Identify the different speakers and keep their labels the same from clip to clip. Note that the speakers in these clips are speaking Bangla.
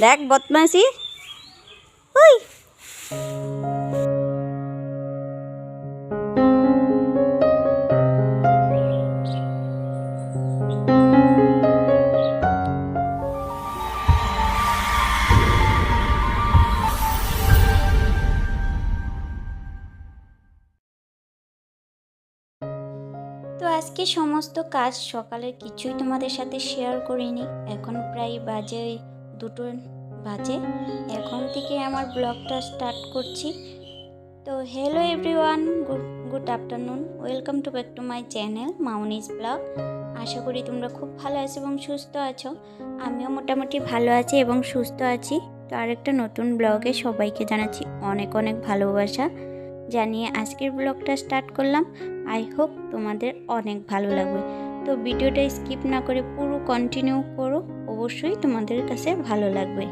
Speaker 1: দেখ বদমাসি ওই। তো আজকে সমস্ত কাজ সকালের কিছুই তোমাদের সাথে শেয়ার করিনি। এখন প্রায় বাজে দুটো বাজে। এখন থেকে আমার ব্লগটা স্টার্ট করছি। তো hello everyone good good afternoon welcome to back to my channel Mounis blog আশা করি তোমরা খুব ভালো আছো এবং সুস্থ আছো। আমিও মোটামুটি ভালো আছি এবং সুস্থ আছি। তো আরেকটা নতুন ব্লগে সবাইকে জানাচ্ছি অনেক অনেক ভালোবাসা। জানিয়ে আজকের ব্লগটা স্টার্ট করলাম। আই হোপ তোমাদের অনেক ভালো লাগবে। তো ভিডিওটা স্কিপ না করে পুরো কন্টিনিউ করো। অবশ্যই তোমাদের কাছে ভালো লাগবে।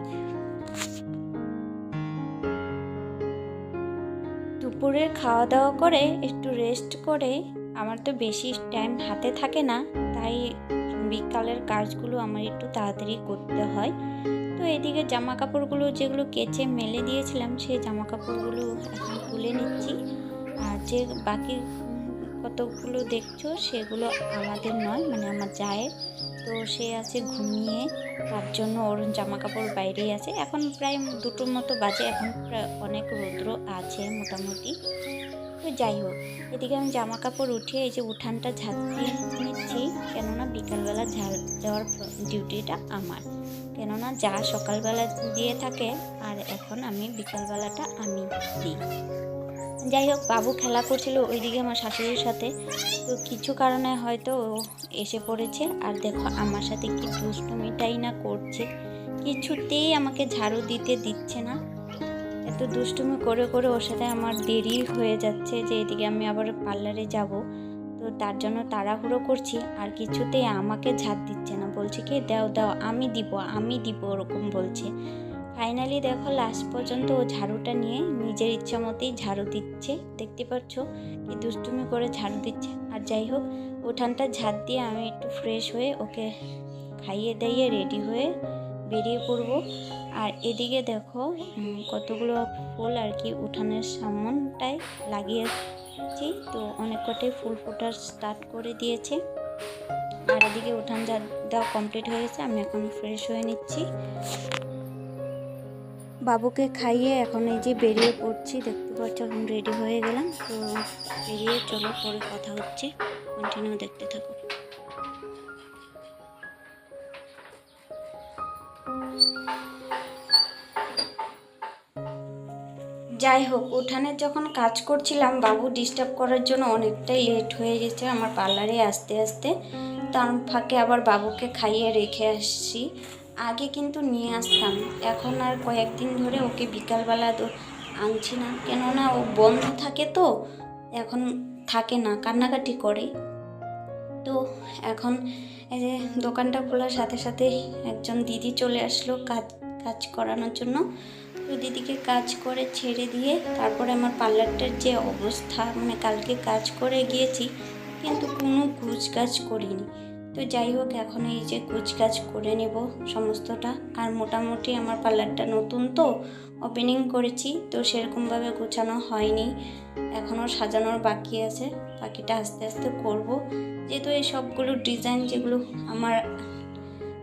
Speaker 1: দুপুরের খাওয়া দাওয়া করে একটু রেস্ট করে, আমার তো বেশি টাইম হাতে থাকে না, তাই বিকালের কাজগুলো আমার একটু তাড়াতাড়ি করতে হয়। তো এদিকে জামা কাপড়গুলো যেগুলো কেচে মেলে দিয়েছিলাম, সেই জামা কাপড়গুলো এখন তুলে নিচ্ছি। আর যে বাকি কতগুলো দেখছ, সেগুলো আমাদের নয় মানে আমার জায়ের। তো সে আছে ঘুমিয়ে, তার জন্য ওর জামা কাপড় বাইরেই আছে। এখন প্রায় দুটোর মতো বাজে, এখন অনেক রৌদ্র আছে মোটামুটি। তো যাই হোক, এদিকে আমি জামা কাপড় উঠিয়ে এই যে উঠানটা ঝাঁট দিয়ে নিচ্ছি, কেননা বিকালবেলা ঝাড় দেওয়ার ডিউটিটা আমার। কেননা যা সকালবেলা দিয়ে থাকে, আর এখন আমি বিকালবেলাটা আমি দিই। যাই হোক, বাবু খেলা করছিল ওইদিকে আমার শাশুড়ির সাথে। তো কিছু কারণে হয়তো ও এসে পড়েছে। আর দেখো, আমার সাথে কি দুষ্টুমিটাই না করছে। কিছুতেই আমাকে ঝাড়ু দিতে দিচ্ছে না। এত দুষ্টুমি করে করে ওর সাথে আমার দেরি হয়ে যাচ্ছে যে এদিকে আমি আবার পার্লারে যাব। তো তার জন্য তাড়াহুড়ো করছি, আর কিছুতেই আমাকে ঝাড় দিচ্ছে না। বলছে কি, দাও দাও, আমি দিব আমি দিব, ওরকম বলছে। ফাইনালি দেখো লাস্ট পর্যন্ত ও ঝাড়ুটা নিয়ে নিজের ইচ্ছা মতেই ঝাড়ু দিচ্ছে। দেখতে পাচ্ছ? কি দুষ্টুমি করে ঝাড়ু দিচ্ছে। আর যাই হোক, উঠানটা ঝাড় দিয়ে আমি একটু ফ্রেশ হয়ে ওকে খাইয়ে দাইয়ে রেডি হয়ে বেরিয়ে পড়ব। আর এদিকে দেখো কতগুলো ফুল আর কি উঠানের সামনটায় লাগিয়েছি তো অনেক কটাই ফুল ফোটার স্টার্ট করে দিয়েছে। আর এদিকে উঠান যা, দেওয়া কমপ্লিট হয়ে গেছে, আমি এখন ফ্রেশ হয়ে নিচ্ছি। বাবুকে খাইয়ে এখন এই যে বেরিয়ে পড়ছি, দেখতে পাচ্ছ এখন রেডি হয়ে গেলাম। তো বেরিয়ে চলো, পরে কথা হচ্ছে। কন্টিনিউ দেখতে থাকো। যাই হোক, উঠানে যখন কাজ করছিলাম, বাবু ডিস্টার্ব করার জন্য অনেকটাই লেট হয়ে গেছে আমার পার্লারে আসতে আসতে। তার ফাঁকে আবার বাবুকে খাইয়ে রেখে আসছি। আগে কিন্তু নিয়ে আসতাম। এখন আর কয়েকদিন ধরে ওকে বিকালবেলা তো আনছি না। কেননা ও বন্ধ থাকে তো, এখন থাকে না, কান্নাকাটি করে। তো এখন এই যে দোকানটা খোলার সাথে সাথে একজন দিদি চলে আসলো কাজ কাজ করানোর জন্য। তো দিদিকে কাজ করে ছেড়ে দিয়ে তারপরে আমার পার্লারটার যে অবস্থা মানে কালকে কাজ করে গিয়েছি, কিন্তু কোনো গুছ কাজ করিনি। তো যাই হোক, এখন এই যে গুছ কাজ করে নেব সমস্তটা। আর মোটামুটি আমার পার্লারটা নতুন তো ওপেনিং করেছি, তো সেরকমভাবে গোছানো হয়নি। এখনও সাজানোর বাকি আছে, বাকিটা আস্তে আস্তে করব। যেহেতু এই সবগুলো ডিজাইন যেগুলো আমার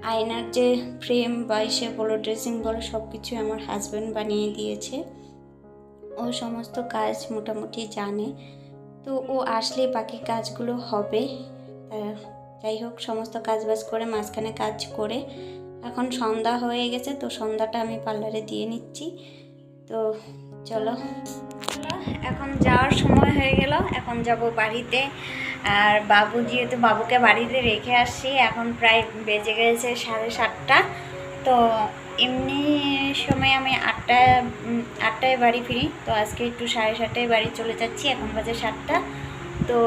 Speaker 1: আয়নার যে ফ্রেম বা ইসে বলো ড্রেসিং বলো সব কিছু আমার হাজব্যান্ড বানিয়ে দিয়েছে। ও সমস্ত কাজ মোটামুটি জানে। তো ও আসলে বাকি কাজগুলো হবে। যাই হোক, সমস্ত কাজ বাজ করে মাঝখানে কাজ করে এখন সন্ধ্যা হয়ে গেছে, তো সন্ধ্যাটা আমি পার্লারে দিয়ে নিচ্ছি। তো চলো। এখন যাওয়ার সময় হয়ে গেল, এখন যাব বাড়িতে। আর বাবু যেহেতু বাবুকে বাড়িতে রেখে আসছি, এখন প্রায় বেজে গেছে সাড়ে সাতটা। তো এমনি সময় আমি আটটা আটটায় বাড়ি ফিরি, তো আজকে একটু সাড়ে সাতটায় বাড়ি চলে যাচ্ছি, এখন বাজে সাতটা। তো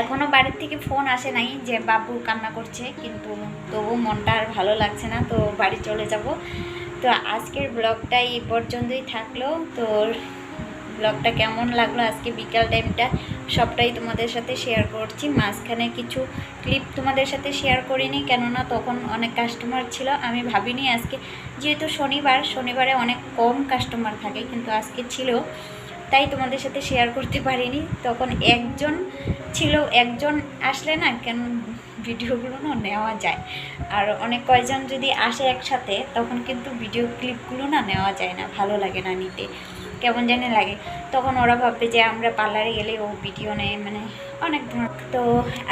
Speaker 1: এখনও বাড়ির থেকে ফোন আসে নাই যে বাবু কান্না করছে, কিন্তু তবু মনটা আর ভালো লাগছে না, তো বাড়ি চলে যাব। তো আজকের ব্লগটা এই পর্যন্তই থাকল। তো
Speaker 2: ব্লগটা কেমন লাগল আজকে বিকাল টাইমটা সবটাই তোমাদের সাথে শেয়ার করছি। মাঝখানে কিছু ক্লিপ তোমাদের সাথে শেয়ার করিনি, কেননা তখন অনেক কাস্টমার ছিল, আমি ভাবিনি আজকে, যেহেতু শনিবার, শনিবারে অনেক কম কাস্টমার থাকে, কিন্তু আজকে ছিল। তাই তোমাদের সাথে শেয়ার করতে পারিনি। তখন একজন ছিল, একজন আসলে না কেন ভিডিওগুলো না নেওয়া যায়। আর অনেক কয়জন যদি আসে একসাথে, তখন কিন্তু ভিডিও ক্লিপগুলো না নেওয়া যায় না, ভালো লাগে না নিতে। কেমন জানি লাগে। তখন ওরা ভাববে যে আমরা পার্লারে গেলে ও ভিডিও নেয় মানে অনেক তো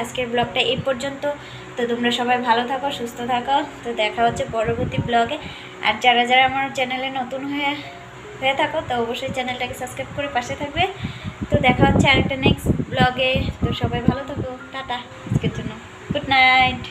Speaker 2: আজকের ব্লগটা এই পর্যন্ত। তো তোমরা সবাই ভালো থাকো, সুস্থ থাকো। তো দেখা হচ্ছে পরবর্তী ব্লগে আর যারা যারা আমার চ্যানেলে নতুন হয়ে হয়ে থাকো, তো অবশ্যই চ্যানেলটাকে সাবস্ক্রাইব করে পাশে থাকবে। তো দেখা হচ্ছে আরেকটা নেক্সট ব্লগে তো সবাই ভালো থাকো। টাটা। আজকের জন্য। Good night.